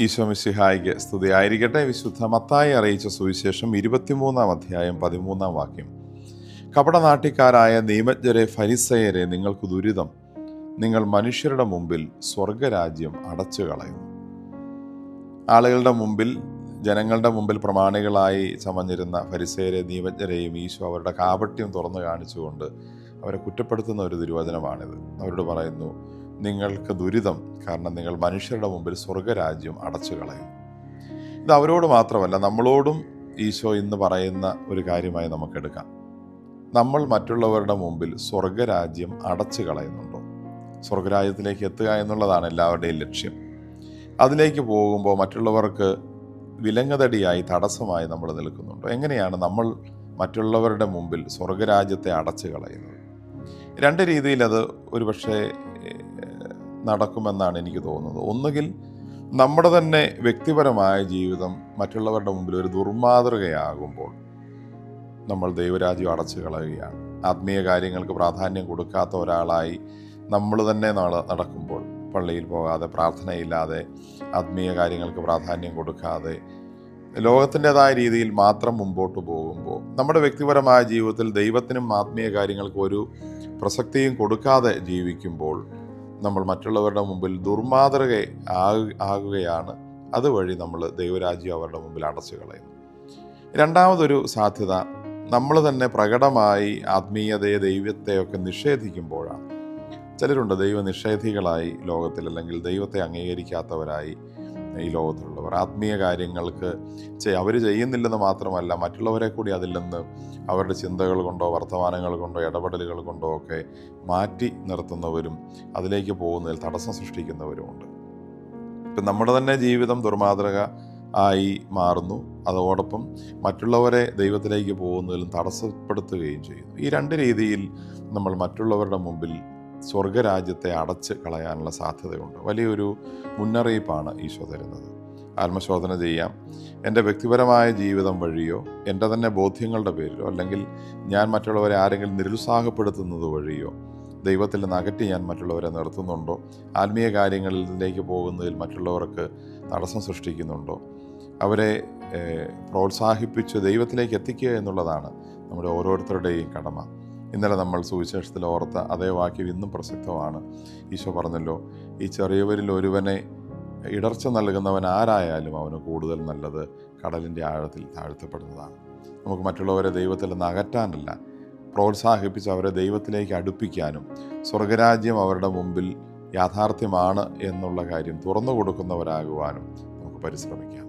ഈശോ സ്തുതി ആയിരിക്കട്ടെ വിശുദ്ധ മത്തായി അറിയിച്ച സുവിശേഷം ഇരുപത്തിമൂന്നാം അധ്യായം പതിമൂന്നാം വാക്യം. കപടനാട്ടിക്കാരായ നിയമജ്ഞരെ ഫരിസയരെ നിങ്ങൾക്ക് ദുരിതം. നിങ്ങൾ മനുഷ്യരുടെ മുമ്പിൽ സ്വർഗരാജ്യം അടച്ചു കളയുന്നു ആളുകളുടെ മുമ്പിൽ ജനങ്ങളുടെ മുമ്പിൽ പ്രമാണികളായി ചമഞ്ഞിരുന്ന ഫരിസയരെ നിയമജ്ഞരെയും ഈശോ അവരുടെ കാപട്യം തുറന്നു കാണിച്ചുകൊണ്ട് അവരെ കുറ്റപ്പെടുത്തുന്ന ഒരു തിരുവചനമാണിത് അവരോട് പറയുന്നു നിങ്ങൾക്ക് ദുരിതം കാരണം നിങ്ങൾ മനുഷ്യരുടെ മുമ്പിൽ സ്വർഗരാജ്യം അടച്ചു കളയും ഇത് അവരോട് മാത്രമല്ല നമ്മളോടും ഈശോ ഇന്ന് പറയുന്ന ഒരു കാര്യമായി നമുക്കെടുക്കാം നമ്മൾ മറ്റുള്ളവരുടെ മുമ്പിൽ സ്വർഗരാജ്യം അടച്ചു കളയുന്നുണ്ടോ സ്വർഗരാജ്യത്തിലേക്ക് എത്തുക എന്നുള്ളതാണ് എല്ലാവരുടെയും ലക്ഷ്യം. അതിലേക്ക് പോകുമ്പോൾ മറ്റുള്ളവർക്ക് വിലങ്ങതടിയായി തടസ്സമായി നമ്മൾ നിൽക്കുന്നുണ്ടോ? എങ്ങനെയാണ് നമ്മൾ മറ്റുള്ളവരുടെ മുമ്പിൽ സ്വർഗരാജ്യത്തെ അടച്ചു കളയുന്നത് രണ്ട് രീതിയിൽ അത് ഒരുപക്ഷെ നടക്കുമെന്നാണ് എനിക്ക് തോന്നുന്നത്. ഒന്നുകിൽ നമ്മുടെ തന്നെ വ്യക്തിപരമായ ജീവിതം മറ്റുള്ളവരുടെ മുമ്പിൽ ഒരു ദുർമാതൃകയാകുമ്പോൾ നമ്മൾ ദൈവരാജ്യം അടച്ചു കളയുകയാണ്. ആത്മീയ കാര്യങ്ങൾക്ക് പ്രാധാന്യം കൊടുക്കാത്ത ഒരാളായി നമ്മൾ തന്നെ നട- നടക്കുമ്പോൾ പള്ളിയിൽ പോകാതെ പ്രാർത്ഥനയില്ലാതെ ആത്മീയ കാര്യങ്ങൾക്ക് പ്രാധാന്യം കൊടുക്കാതെ ലോകത്തിന്റെതായ രീതിയിൽ മാത്രം മുമ്പോട്ട് പോകുമ്പോൾ നമ്മുടെ വ്യക്തിപരമായ ജീവിതത്തിൽ ദൈവത്തിനും ആത്മീയ കാര്യങ്ങൾക്കും ഒരു പ്രസക്തിയും കൊടുക്കാതെ ജീവിക്കുമ്പോൾ നമ്മൾ മറ്റുള്ളവരുടെ മുമ്പിൽ ദുർമാതൃക ആകു- ആകുകയാണ്. അതുവഴി നമ്മൾ ദൈവരാജ്യം അവരുടെ മുമ്പിൽ അടച്ചു കളയുന്നു. രണ്ടാമതൊരു സാധ്യത നമ്മൾ തന്നെ പ്രകടമായി ആത്മീയതയെ ദൈവത്തെയൊക്കെ നിഷേധിക്കുമ്പോഴാണ്. ചിലരുണ്ട് ദൈവ നിഷേധികളായി ലോകത്തിൽ അല്ലെങ്കിൽ ദൈവത്തെ അംഗീകരിക്കാത്തവരായി ഈ ലോകത്തിലുള്ളവർ. ആത്മീയ കാര്യങ്ങൾക്ക് അവർ ചെയ്യുന്നില്ലെന്ന് മാത്രമല്ല മറ്റുള്ളവരെ കൂടി അതിൽ നിന്ന് അവരുടെ ചിന്തകൾ കൊണ്ടോ വർത്തമാനങ്ങൾ കൊണ്ടോ ഇടപെടലുകൾ കൊണ്ടോ ഒക്കെ മാറ്റി നിർത്തുന്നവരും അതിലേക്ക് പോകുന്നതിൽ തടസ്സം സൃഷ്ടിക്കുന്നവരുമുണ്ട് ഇപ്പം നമ്മുടെ തന്നെ ജീവിതം ദുർമാതൃക ആയി മാറുന്നു. അതോടൊപ്പം മറ്റുള്ളവരെ ദൈവത്തിലേക്ക് പോകുന്നതിലും തടസ്സപ്പെടുത്തുകയും ചെയ്യുന്നു. ഈ രണ്ട് രീതിയിൽ നമ്മൾ മറ്റുള്ളവരുടെ മുമ്പിൽ സ്വർഗരാജ്യത്തെ അടച്ച് കളയാനുള്ള സാധ്യതയുണ്ട്. വലിയൊരു മുന്നറിയിപ്പാണ് ഈശോ തരുന്നത്. ആത്മശോധന ചെയ്യാം. എന്റെ വ്യക്തിപരമായ ജീവിതം വഴിയോ എന്റെ തന്നെ ബോധ്യങ്ങളുടെ പേരിലോ അല്ലെങ്കിൽ ഞാൻ മറ്റുള്ളവരെ ആരെങ്കിലും നിരുത്സാഹപ്പെടുത്തുന്നത് വഴിയോ ദൈവത്തിൽ നിന്ന് അകറ്റി ഞാൻ മറ്റുള്ളവരെ നിർത്തുന്നുണ്ടോ ആത്മീയ കാര്യങ്ങളിലേക്ക് പോകുന്നതിൽ മറ്റുള്ളവർക്ക് തടസ്സം സൃഷ്ടിക്കുന്നുണ്ടോ അവരെ പ്രോത്സാഹിപ്പിച്ച് ദൈവത്തിലേക്ക് എത്തിക്കുക എന്നുള്ളതാണ് നമ്മുടെ ഓരോരുത്തരുടെയും കടമ. ഇന്നലെ നമ്മൾ സുവിശേഷത്തിൽ ഓർത്ത അതേ വാക്യം ഇന്നും പ്രസക്തമാണ് ഈശോ പറഞ്ഞല്ലോ ഈ ചെറിയവരിൽ ഒരുവനെ ഇടർച്ച നൽകുന്നവൻ ആരായാലും അവന് കൂടുതൽ നല്ലത് കടലിന്റെ ആഴത്തിൽ താഴ്ത്തപ്പെടുന്നതാണ്. നമുക്ക് മറ്റുള്ളവരെ ദൈവത്തിൽ നിന്ന് അകറ്റാനല്ല പ്രോത്സാഹിപ്പിച്ച് അവരെ ദൈവത്തിലേക്ക് അടുപ്പിക്കാനും സ്വർഗരാജ്യം അവരുടെ മുമ്പിൽ യാഥാർത്ഥ്യമാണ് എന്നുള്ള കാര്യം തുറന്നു കൊടുക്കുന്നവരാകുവാനും നമുക്ക് പരിശ്രമിക്കാം.